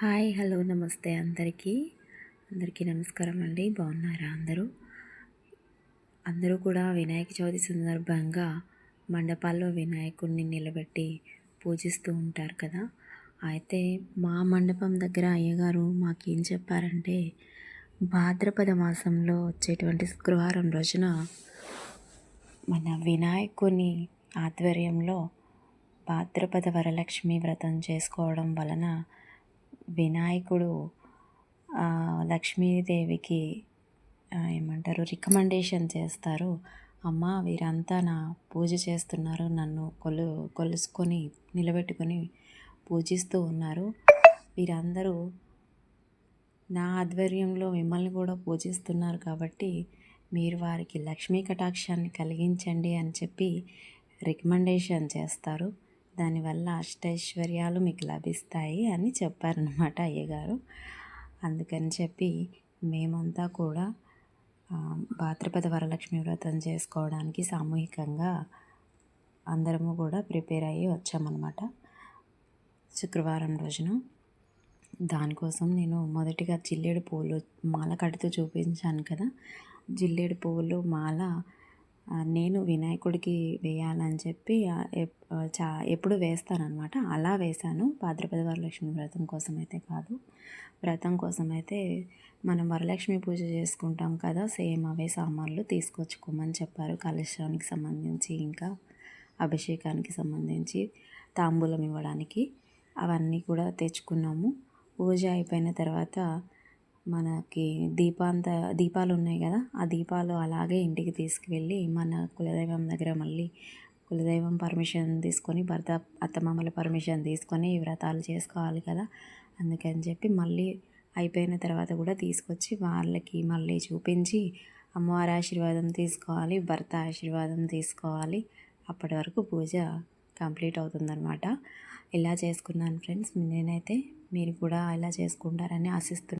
Hi hello నమస్తే అందరికీ. అందరికీ నమస్కారం అండి. బాగున్నారా అందరూ? అందరూ కూడా వినాయక చవితి సందర్భంగా మండపాల్లో వినాయకుడిని నిలబెట్టి పూజిస్తూ ఉంటారు కదా. అయితే మా మండపం దగ్గర అయ్యగారు మాకేం చెప్పారంటే భాద్రపద మాసంలో వచ్చేటువంటి శుక్రవారం రోజున మన వినాయకుని ఆధ్వర్యంలో భాద్రపద వరలక్ష్మి వ్రతం చేసుకోవడం వలన వినాయకుడు లక్ష్మీదేవికి ఏమంటారు రికమెండేషన్ చేస్తారు. అమ్మ వీరంతా నా పూజ చేస్తున్నారు. నన్ను కొలు కొలుసుకొని నిలబెట్టుకొని పూజిస్తూ ఉన్నారు. వీరందరూ నా ఆధ్వర్యంలో మిమ్మల్ని కూడా పూజిస్తున్నారు కాబట్టి మీరు వారికి లక్ష్మీ కటాక్షాన్ని కలిగించండి అని చెప్పి రికమెండేషన్ చేస్తారు. దానివల్ల అష్టైశ్వర్యాలు మీకు లభిస్తాయి అని చెప్పారనమాట అయ్యగారు. అందుకని చెప్పి మేమంతా కూడా భాద్రపద వరలక్ష్మి వ్రతం చేసుకోవడానికి సామూహికంగా అందరము కూడా ప్రిపేర్ అయ్యి వచ్చామన్నమాట. శుక్రవారం రోజున. దానికోసం నేను మొదటిగా జిల్లేడు పువ్వులు మాల కడుతూ చూపించాను కదా. జిల్లేడు పువ్వులు మాల నేను వినాయకుడికి వేయాలని చెప్పి చా ఎప్పుడు వేస్తానన్నమాట అలా వేశాను. భాద్రపద వరలక్ష్మి వ్రతం కోసం అయితే కాదు. వ్రతం కోసం అయితే మనం వరలక్ష్మి పూజ చేసుకుంటాం కదా సేమ్ అవే సామాన్లు తీసుకొచ్చుకోమని చెప్పారు. కలశానికి సంబంధించి ఇంకా అభిషేకానికి సంబంధించి తాంబూలం ఇవ్వడానికి అవన్నీ కూడా తెచ్చుకున్నాము. పూజ అయిపోయిన తర్వాత మనకి దీపాంత దీపాలు ఉన్నాయి కదా ఆ దీపాలు అలాగే ఇంటికి తీసుకువెళ్ళి మన కులదైవం దగ్గర మళ్ళీ కులదైవం పర్మిషన్ తీసుకొని భర్త అత్తమామల పర్మిషన్ తీసుకొని వ్రతాలు చేసుకోవాలి కదా అందుకని చెప్పి మళ్ళీ అయిపోయిన తర్వాత కూడా తీసుకొచ్చి వాళ్ళకి మళ్ళీ చూపించి అమ్మవారి ఆశీర్వాదం తీసుకోవాలి భర్త ఆశీర్వాదం తీసుకోవాలి. అప్పటి వరకు పూజ కంప్లీట్ అవుతుందన్నమాట. ఇలా చేసుకున్నాను ఫ్రెండ్స్ నేనైతే మీరు కూడా ఇలా చేసుకుంటారని ఆశిస్తున్నాను